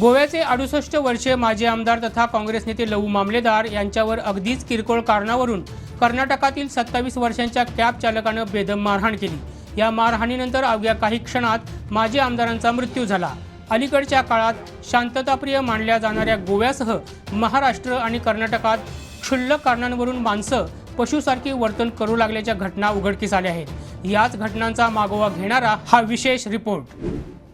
गोव्याचे अडुसष्ट वर्षे माजी आमदार तथा काँग्रेस नेते लहू मामलेदार यांच्यावर अगदीच किरकोळ कारणावरून कर्नाटकातील सत्तावीस वर्षांच्या कॅब चालकानं बेदम मारहाण केली. या मारहाणीनंतर अवघ्या काही क्षणात माजी आमदारांचा मृत्यू झाला. अलीकडच्या काळात शांतताप्रिय मानल्या जाणाऱ्या गोव्यासह महाराष्ट्र आणि कर्नाटकात क्षुल्लक कारणांवरून माणसं पशुसारखी वर्तन करू लागल्याच्या घटना उघडकीस आल्या आहेत. याच घटनांचा मागोवा घेणारा हा विशेष रिपोर्ट.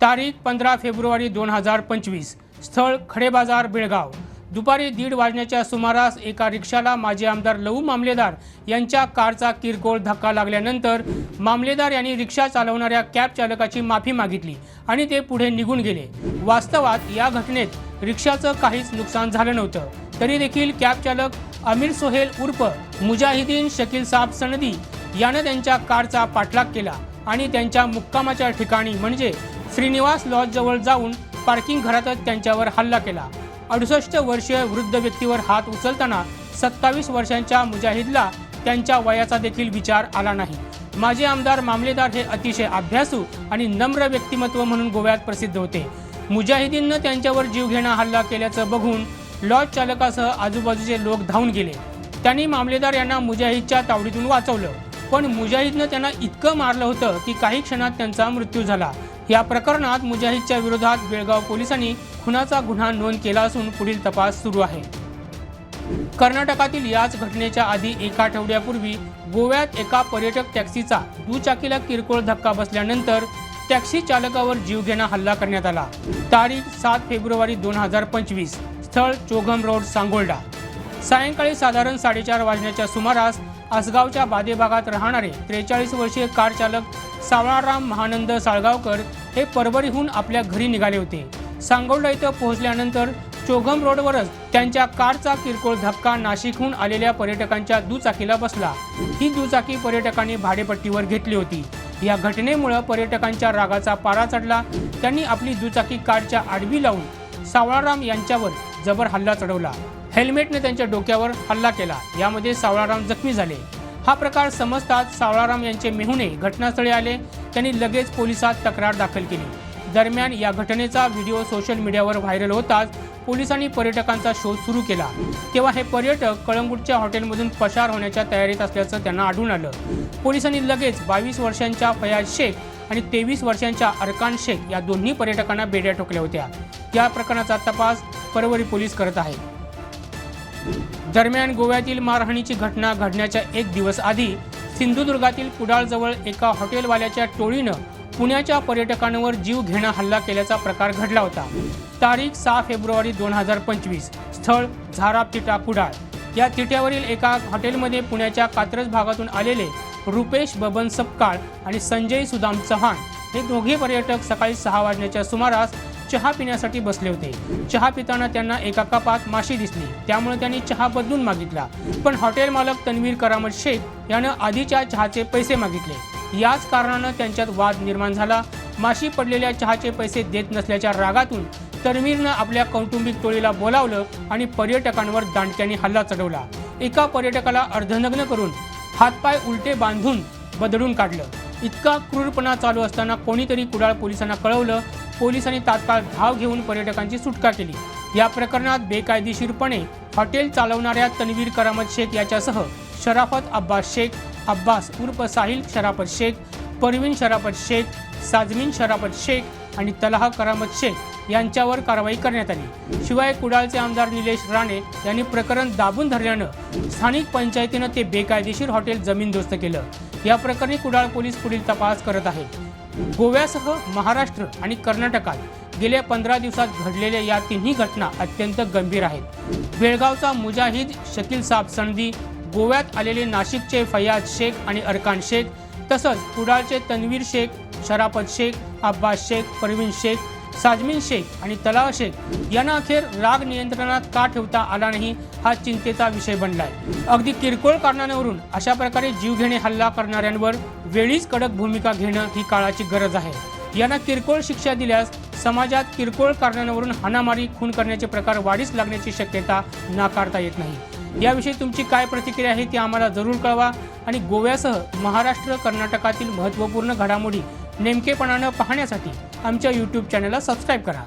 तारीख पंधरा फेब्रुवारी दोन हजार पंचवीस. स्थळ खडेबाजार बेळगाव. दुपारी दीड वाजण्याच्या सुमारास एका रिक्षाला माजी आमदार लहू मामलेदार यांच्या कारचा किरकोळ धक्का लागल्यानंतर मामलेदार यांनी रिक्षा चालवणाऱ्या कॅब चालकाची माफी मागितली आणि ते पुढे निघून गेले. वास्तवात या घटनेत रिक्षाचं काहीच नुकसान झालं नव्हतं. तरी देखील कॅब चालक अमीर सोहेल उर्फ मुजाहिदीन शकील साब सनदी यानं त्यांच्या कारचा पाठलाग केला आणि त्यांच्या मुक्कामाच्या ठिकाणी म्हणजे श्रीनिवास लॉजजवळ जाऊन पार्किंग घरातच त्यांच्यावर हल्ला केला. अडुसष्ट वर्षीय वृद्ध व्यक्तीवर हात उचलताना सत्तावीस वर्षांच्या मुजाहिदला त्यांच्या वयाचा देखील विचार आला नाही. माजी आमदार मामलेदार हे अतिशय अभ्यासू आणि नम्र व्यक्तिमत्व म्हणून गोव्यात प्रसिद्ध होते. मुजाहिदीननं त्यांच्यावर जीवघेणा हल्ला केल्याचं बघून लॉज चालकासह आजूबाजूचे लोक धावून गेले. त्यांनी मामलेदार यांना मुजाहिदच्या तावडीतून वाचवलं. पण मुजाहिदनं त्यांना इतकं मारलं होतं की काही क्षणात त्यांचा मृत्यू झाला. या प्रकरणात मुजाहिदच्या विरोधात बेळगाव पोलिसांनी खुनाचा गुन्हा नोंद केला असून पुढील तपास सुरू आहे. कर्नाटकातील याच घटनेच्या आधी एका आठवड्यापूर्वी गोव्यात एका पर्यटक टॅक्सीचा दुचाकीला किरकोळ धक्का बसल्यानंतर टॅक्सी चालकावर जीवघेणा हल्ला करण्यात आला. तारीख सात फेब्रुवारी दोन हजार पंचवीस स्थळ चोघम रोड सांगोल्डा. सायंकाळी साधारण साडेचार वाजण्याच्या सुमारास आसगावच्या बादे भागात राहणारे त्रेचाळीस वर्षीय कार चालक सावळाराम महानंद साळगावकर हे परभणीहून आपल्या घरी निघाले होते. सांगोडा इथं पोहोचल्यानंतर चोगम रोडवरच त्यांच्या कारचा किरकोळ धक्का नाशिकहून आलेल्या पर्यटकांच्या दुचाकीला बसला. ही दुचाकी पर्यटकांनी भाडेपट्टीवर घेतली होती. या घटनेमुळे पर्यटकांच्या रागाचा पारा चढला. त्यांनी आपली दुचाकी कारच्या आडवी लावून सावळाराम यांच्यावर जबर हल्ला चढवला. हेल्मेटने त्यांच्या डोक्यावर हल्ला केला. यामध्ये सावळाराम जखमी झाले. हा प्रकार समजताच सावळाराम यांचे मेहुणे घटनास्थळी आले. त्यांनी लगेच पोलिसात तक्रार दाखल केली. दरम्यान या घटनेचा व्हिडिओ सोशल मीडियावर व्हायरल होताच पोलिसांनी पर्यटकांचा शोध सुरू केला. तेव्हा हे पर्यटक कळंगूटच्या हॉटेलमधून पसार होण्याच्या तयारीत असल्याचं त्यांना आढळून आलं. पोलिसांनी लगेच बावीस वर्षांच्या फयाज शेख आणि तेवीस वर्षांच्या अरकान शेख या दोन्ही पर्यटकांना बेड्या ठोकल्या होत्या. या प्रकरणाचा तपास परवरी पोलीस करत आहेत. दरम्यान गोव्यातील मारहाणीची घटना घडण्याच्या एक दिवस आधी सिंधुदुर्गातील कुडाळजवळ एका हॉटेलवाल्याच्या टोळीनं पुण्याच्या पर्यटकांवर जीव घेणा हल्ला केल्याचा प्रकार घडला होता. तारीख सहा फेब्रुवारी दोन हजार पंचवीस. स्थळ झाराप तिटा कुडाळ. या तिट्यावरील एका हॉटेलमध्ये पुण्याच्या कात्रज भागातून आलेले रुपेश बबन सपकाळ आणि संजय सुदाम चव्हाण हे दोघे पर्यटक सकाळी सहा वाजण्याच्या सुमारास चहा पिण्यासाठी बसले होते. चहा पिताना त्यांना एका कपात माशी दिसली. त्यामुळे त्यांनी चहा बदलून मागितला. पण हॉटेल मालक तन्वीर करामत शेख यानं आधीच्या चहाचे पैसे मागितले. याच कारणानं त्यांच्यात वाद निर्माण झाला. माशी पडलेल्या चहाचे पैसे देत नसल्याच्या रागातून तन्वीरनं आपल्या कौटुंबिक टोळीला बोलावलं आणि पर्यटकांवर दांडक्याने हल्ला चढवला. एका पर्यटकाला अर्धनग्न करून हातपाय उलटे बांधून बदडून काढलं. इतका क्रूरपणा चालू असताना कोणीतरी कुडाळ पोलिसांना कळवलं पोलिसांनी तात्काळ धाव घेऊन पर्यटकांची सुटका केली. या प्रकरणात बेकायदेशीरपणे हॉटेल चालवणाऱ्या तन्वीर करामत शेख याच्यासह शराफत अब्बास शेख अब्बास उर्फ साहिल शराफत शेख परवीन शराफत शेख साजमीन शराफत शेख आणि तलाह करामत शेख यांच्यावर कारवाई करण्यात आली. शिवाय कुडाळचे आमदार निलेश राणे यांनी प्रकरण दाबून धरल्यानं स्थानिक पंचायतीनं ते बेकायदेशीर हॉटेल जमीनदोस्त केलं. या प्रकरणी कुडाळ पोलीस पुढील तपास करत आहेत. गोव्यासह महाराष्ट्र आणि कर्नाटकात गेल्या पंधरा दिवसात घडलेल्या या तिन्ही घटना अत्यंत गंभीर आहेत. बेळगावचा मुजाहिद शकील साब सणदी गोव्यात आलेले नाशिकचे फयाज शेख आणि अरकान शेख तसंच कुडाळचे तन्वीर शेख शराफत शेख अब्बास शेख परवीन शेख साजमीन शेख आणि तलाव शेख यांना अखेर राग नियंत्रणात का ठेवता आला नाही हा चिंतेचा विषय बनलाय. अगदी किरकोळ कारणांवरून अशा प्रकारे जीवघेणे हल्ला करणाऱ्यांवर वेळीच कडक भूमिका घेणं ही काळाची गरज आहे. यांना किरकोळ शिक्षा दिल्यास समाजात किरकोळ कारणांवरून हाणामारी खून करण्याचे प्रकार वाढीस लागण्याची शक्यता नाकारता येत नाही. याविषयी तुमची काय प्रतिक्रिया आहे ती आम्हाला जरूर कळवा आणि गोव्यासह महाराष्ट्र कर्नाटकातील महत्त्वपूर्ण घडामोडी नेमकेपणानं पाहण्यासाठी आमच्या यूट्यूब चॅनलला सबस्क्राईब करा.